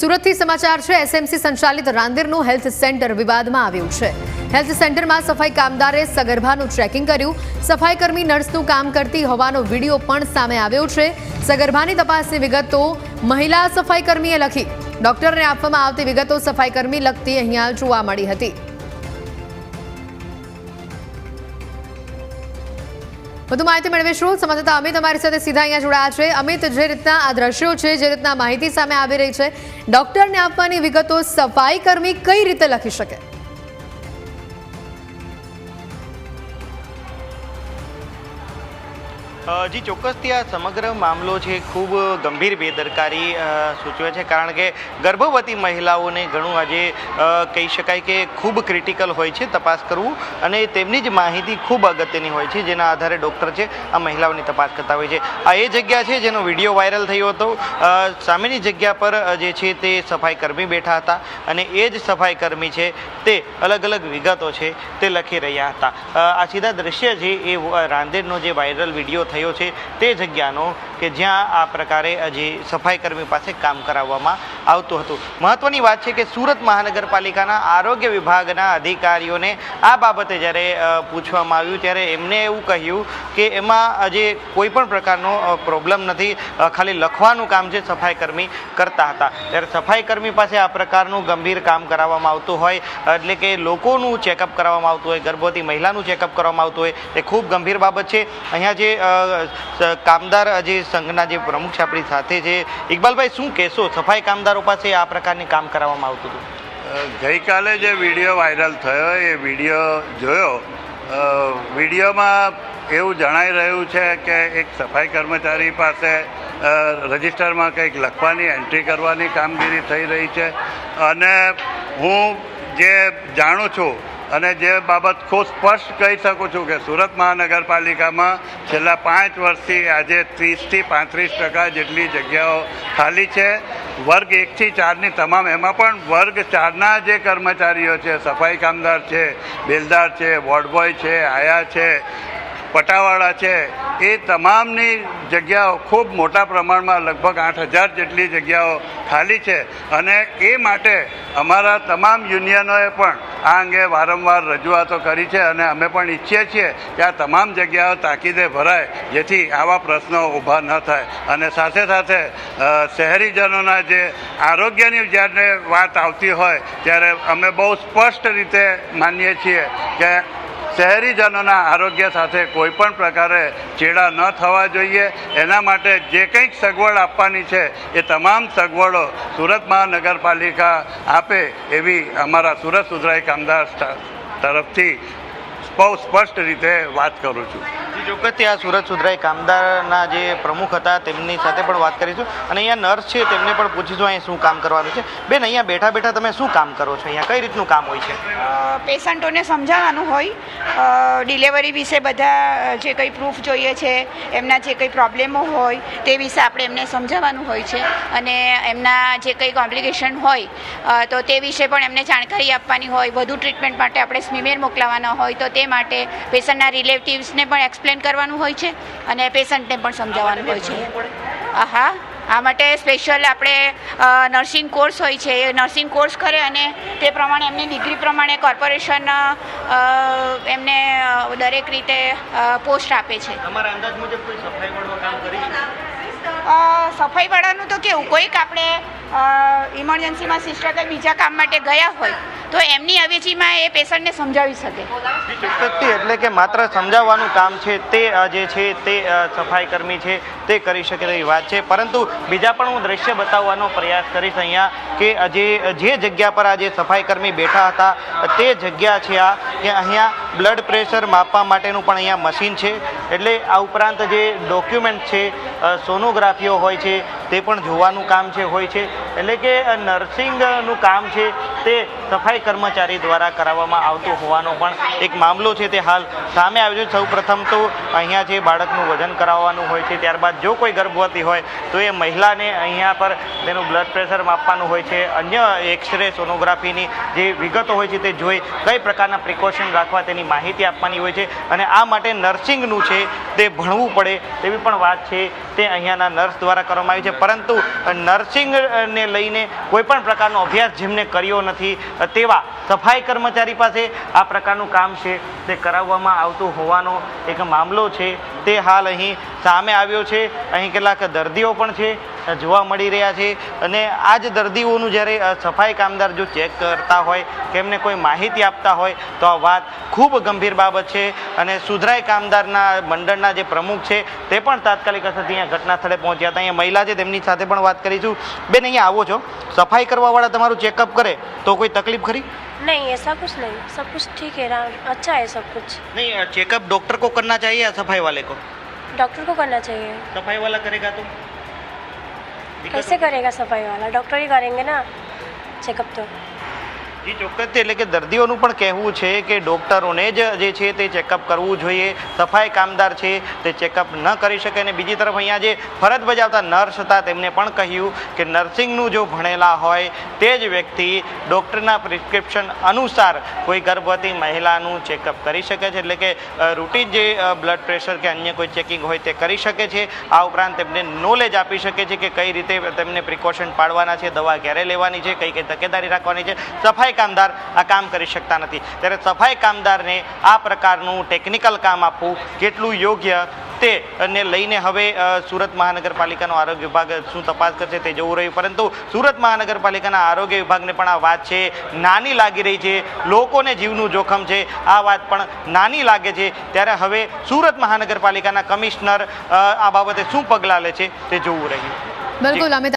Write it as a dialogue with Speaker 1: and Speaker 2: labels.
Speaker 1: સુરતથી સમાચાર છે એસએમસી સંચાલિત રાંદેરનું હેલ્થ સેન્ટર વિવાદમાં આવ્યું છે. હેલ્થ સેન્ટરમાં સફાઈ કામદારે સગર્ભાનું ટ્રેકિંગ કર્યું. સફાઈ કર્મી નર્સનું કામ કરતી હોવાનો વીડિયો પણ સામે આવ્યો છે. સગર્ભાની તપાસની વિગતો મહિલા સફાઈ કર્મીએ લખી. ડોક્ટરને આપવામાં આવતી વિગતો સફાઈ કર્મી લગતી અહીંયા જોવા મળી હતી. વધુ માહિતી મેળવીશું સંવાદદાતા અમિત અમારી સાથે સીધા અહીંયા જોડાયા છે. અમિત, જે રીતના આ દ્રશ્યો છે, જે રીતના માહિતી સામે આવી રહી છે, ડોક્ટરને આપવાની વિગતો સફાઈ કર્મી કઈ રીતે લખી શકે?
Speaker 2: જી, ચોક્કસથી આ સમગ્ર મામલો છે ખૂબ ગંભીર બેદરકારી સૂચવે છે. કારણ કે ગર્ભવતી મહિલાઓને ઘણું આજે કહી શકાય કે ખૂબ ક્રિટિકલ હોય છે તપાસ કરવું. અને તેમની જ માહિતી ખૂબ અગત્યની હોય છે, જેના આધારે ડૉક્ટર છે, આ મહિલાઓની તપાસ કરતા હોય છે. આ એ જગ્યા છે જેનો વીડિયો વાયરલ થયો હતો. સામેની જગ્યા પર જે છે તે સફાઈ કર્મી બેઠા હતા. અને એ જ સફાઈ કર્મી છે તે અલગ અલગ વિગતો છે તે લખી રહ્યા હતા. આ સીધા દ્રશ્ય છે એ રાંદેરનો જે વાયરલ વીડિયો થયો છે તે જગ્યાનો કે જ્યાં આ પ્રકારે જે સફાઈ કર્મી પાસે કામ કરાવવામાં આવતું હતું. મહત્વની વાત છે કે સુરત મહાનગરપાલિકાના આરોગ્ય વિભાગના અધિકારીઓને આ બાબતે જ્યારે પૂછવામાં આવ્યું ત્યારે એમને એવું કહ્યું કે એમાં જે કોઈ પણ પ્રકારનો પ્રોબ્લેમ નથી. ખાલી લખવાનું કામ છે સફાઈ કર્મી કરતા હતા. ત્યારે સફાઈકર્મી પાસે આ પ્રકારનું ગંભીર કામ કરાવવામાં આવતું હોય, એટલે કે લોકોનું ચેકઅપ કરાવવામાં આવતું હોય, ગર્ભવતી મહિલાનું ચેકઅપ કરવામાં આવતું હોય, એ ખૂબ ગંભીર બાબત છે. અહીંયા જે કામદાર જે સંઘના જે પ્રમુખ છે, આપણી સાથે છે. ઇકબાલભાઈ, શું કહેશો? સફાઈ કામદારો પાસે આ પ્રકારની કામ કરાવવામાં આવતું હતું?
Speaker 3: ગઈકાલે જે વીડિયો વાયરલ થયો, એ વીડિયો જોયો. વિડીયોમાં એવું જણાઈ રહ્યું છે કે એક સફાઈ કર્મચારી પાસે રજિસ્ટરમાં કંઈક લખવાની, એન્ટ્રી કરવાની કામગીરી થઈ રહી છે. અને હું જે જાણું છું અને જે બાબત ખૂબ સ્પષ્ટ કહી શકું છું કે સુરત મહાનગરપાલિકામાં છેલ્લા પાંચ વર્ષથી આજે ત્રીસથી પાંત્રીસ ટકા જેટલી જગ્યાઓ ખાલી છે. વર્ગ એકથી ચારની તમામ એમાં પણ વર્ગ ચારના જે કર્મચારીઓ છે, સફાઈ કામદાર છે, બેલદાર છે વોર્ડબોય છે, આયા છે, પટાવાળા છે, એ તમામની જગ્યાઓ ખૂબ મોટા પ્રમાણમાં લગભગ આઠ હજાર જેટલી જગ્યાઓ ખાલી છે. અને એ માટે અમારા તમામ યુનિયનોએ પણ આ અંગે વારંવાર રજૂઆતો કરી છે અને અમે પણ ઈચ્છીએ છીએ કે આ તમામ જગ્યાઓ તાકીદે ભરાય, જેથી આવા પ્રશ્નો ઊભા ન થાય. અને સાથે સાથે શહેરીજનોના જે આરોગ્યની જ્યારે વાત આવતી હોય, ત્યારે અમે બહુ સ્પષ્ટ રીતે માનીએ છીએ કે શહેરીજનોના આરોગ્ય સાથે કોઈ પણ પ્રકારે ચેડા ન થવા જોઈએ. એના માટે જે કંઈક સગવડ આપવાની છે, એ તમામ સગવડો સુરત મહાનગરપાલિકા આપે એવી અમારા સુરત સુધરાઈ કામદાર તરફથી બહુ સ્પષ્ટ રીતે વાત કરું છું.
Speaker 2: ચોક્કસથી આ સુરત સુધરાઈ કામદારના જે પ્રમુખ હતા તેમની સાથે પણ વાત કરીશું. અને અહીંયા નર્સ છે તેમને પણ પૂછીશું અહીંયા શું કામ કરવાનું છે. બેન, અહીંયા બેઠા બેઠા તમે શું કામ કરો છો? અહીંયા કઈ રીતનું કામ હોય છે?
Speaker 4: પેશન્ટોને સમજાવવાનું હોય. ડિલેવરી વિશે બધા જે કંઈ પ્રૂફ જોઈએ છે, એમના જે કંઈ પ્રોબ્લેમો હોય, તે વિશે આપણે એમને સમજાવવાનું હોય છે. અને એમના જે કંઈ કોમ્પ્લિકેશન હોય તો તે વિશે પણ એમને જાણકારી આપવાની હોય. વધુ ટ્રીટમેન્ટ માટે આપણે સ્મીમેર મોકલાવાના હોય, તો તે માટે પેશન્ટના રિલેટિવ્સને પણ એક્સપ્લેન કરવાનું હોય છે અને પેશન્ટને પણ સમજાવવાનું હોય છે. હા આ માટે સ્પેશિયલ આપણે નર્સિંગ કોર્સ હોય છે. એ નર્સિંગ કોર્સ કરે અને તે પ્રમાણે એમની ડિગ્રી પ્રમાણે કોર્પોરેશન એમને દરેક રીતે પોસ્ટ આપે છે. સફાઈવાળાનું તો કેવું કોઈક આપણે ઇમરજન્સીમાં સિસ્ટર કંઈ બીજા કામ માટે ગયા હોય તો એમની અવેજીમાં એ પેશન્ટને સમજાવી શકે.
Speaker 2: જી, એટલે કે માત્ર સમજાવવાનું કામ છે તે જે છે તે સફાઈ કર્મી છે તે કરી શકે તેવી વાત છે. પરંતુ બીજા પણ હું દ્રશ્ય બતાવવાનો પ્રયાસ કરીશ અહીંયા કે જે જે જગ્યા પર આ જે સફાઈ કર્મી બેઠા હતા તે જગ્યા છે આ કે અહીંયા બ્લડ પ્રેશર માપવા માટેનું પણ અહીંયા મશીન છે. એટલે આ ઉપરાંત જે ડોક્યુમેન્ટ છે સોનોગ્રાફીઓ હોય છે, તે પણ જોવાનું કામ છે, હોય છે. એટલે કે નર્સિંગનું કામ છે, તે સફાઈ કર્મચારી દ્વારા કરાવવામાં આવતું હોવાનો પણ એક મામલો છે તે હાલ સામે આવ્યો છે. સૌ પ્રથમ તો અહીંયા જે બાળકનું વજન કરાવવાનું હોય છે, ત્યારબાદ જો કોઈ ગર્ભવતી હોય, તો એ મહિલાને અહીંયા પર તેનું બ્લડ પ્રેશર માપવાનું હોય છે. અન્ય એક્સરે, સોનોગ્રાફીની જે વિગતો હોય છે તે જોઈ કઈ પ્રકારના પ્રિકોશન રાખવા તેની માહિતી આપવાની હોય છે અને આ માટે નર્સિંગનું છે તે ભણવું પડે તેવી પણ વાત છે. તે અહીંયાના નર્સ દ્વારા કરવામાં આવી છે. પરંતુ નર્સિંગને લઈને કોઈ પણ પ્રકારનો અભ્યાસ જેમને કર્યો નથી તેવા સફાઈ કર્મચારી પાસે આ પ્રકારનું કામ છે, તે કરાવવામાં આવતું હોવાનો એક મામલો છે. તે હાલ અહીં સામે આવ્યો છે. અહીં કેટલાક દર્દીઓ પણ છે. જોવા મળી રહ્યા છે અને આ જ દર્દીઓનું જ્યારે અ, સફાઈ કામદાર જો ચેક કરતા હોય કે એમને કોઈ માહિતી આપતા હોય તો આ વાત ખૂબ ગંભીર બાબત છે અને સુધરાઈ કામદારના મંડળના જે પ્રમુખ છે તે પણ તાત્કાલિક અસરથી અહીંયા ઘટના સ્થળે પહોંચ્યા હતા અહીંયા મહિલા છે તેમની સાથે પણ વાત કરીશું બેન અહીંયા આવો છો સફાઈ કરવાવાળા તમારું ચેકઅપ કરે તો કોઈ તકલીફ ખરી
Speaker 5: नहीं ऐसा कुछ नहीं सब कुछ ठीक है रा- अच्छा है सब कुछ
Speaker 2: नहीं चेकअप डॉक्टर को करना चाहिए या सफाई वाले को
Speaker 5: डॉक्टर को करना चाहिए
Speaker 2: सफाई वाला करेगा तो
Speaker 5: कैसे करेगा सफाई वाला डॉक्टर ही करेंगे ना चेकअप तो
Speaker 2: જી ચોક્કસ એટલે કે દર્દીઓનું પણ કહેવું છે કે ડૉક્ટરોને જ જે છે તે ચેકઅપ કરવું જોઈએ. સફાઈ કામદાર છે તે ચેકઅપ ન કરી શકે. અને બીજી તરફ અહીંયા જે ફરજ બજાવતા નર્સ હતા, તેમને પણ કહ્યું કે નર્સિંગનું જો ભણેલા હોય, તે જ વ્યક્તિ ડૉક્ટરના પ્રિસ્ક્રિપ્શન અનુસાર કોઈ ગર્ભવતી મહિલાનું ચેકઅપ કરી શકે છે. એટલે કે રૂટીન જે બ્લડ પ્રેશર કે અન્ય કોઈ ચેકિંગ હોય તે કરી શકે છે. આ ઉપરાંત તેમને નોલેજ આપી શકે છે કે કઈ રીતે તેમને પ્રિકોશન પાડવાના છે, દવા ક્યારે લેવાની છે, કઈ કઈ તકેદારી રાખવાની છે. સફાઈ કામદાર આ કામ કરી શકતા નથી. ત્યારે સફાઈ કામદારને આ પ્રકારનું ટેકનિકલ કામ આપવું કેટલું યોગ્ય તે લઈને હવે સુરત મહાનગરપાલિકાનો આરોગ્ય વિભાગ શું તપાસ કરશે તે જોવું રહ્યું. પરંતુ સુરત મહાનગરપાલિકાના આરોગ્ય વિભાગને પણ આ વાત છે નાની લાગી રહી છે લોકોને જીવનું જોખમ છે આ વાત પણ નાની લાગે છે. ત્યારે હવે સુરત મહાનગરપાલિકાના કમિશનર આ બાબતે શું પગલાં લે છે તે જોવું રહ્યું.
Speaker 1: બિલકુલ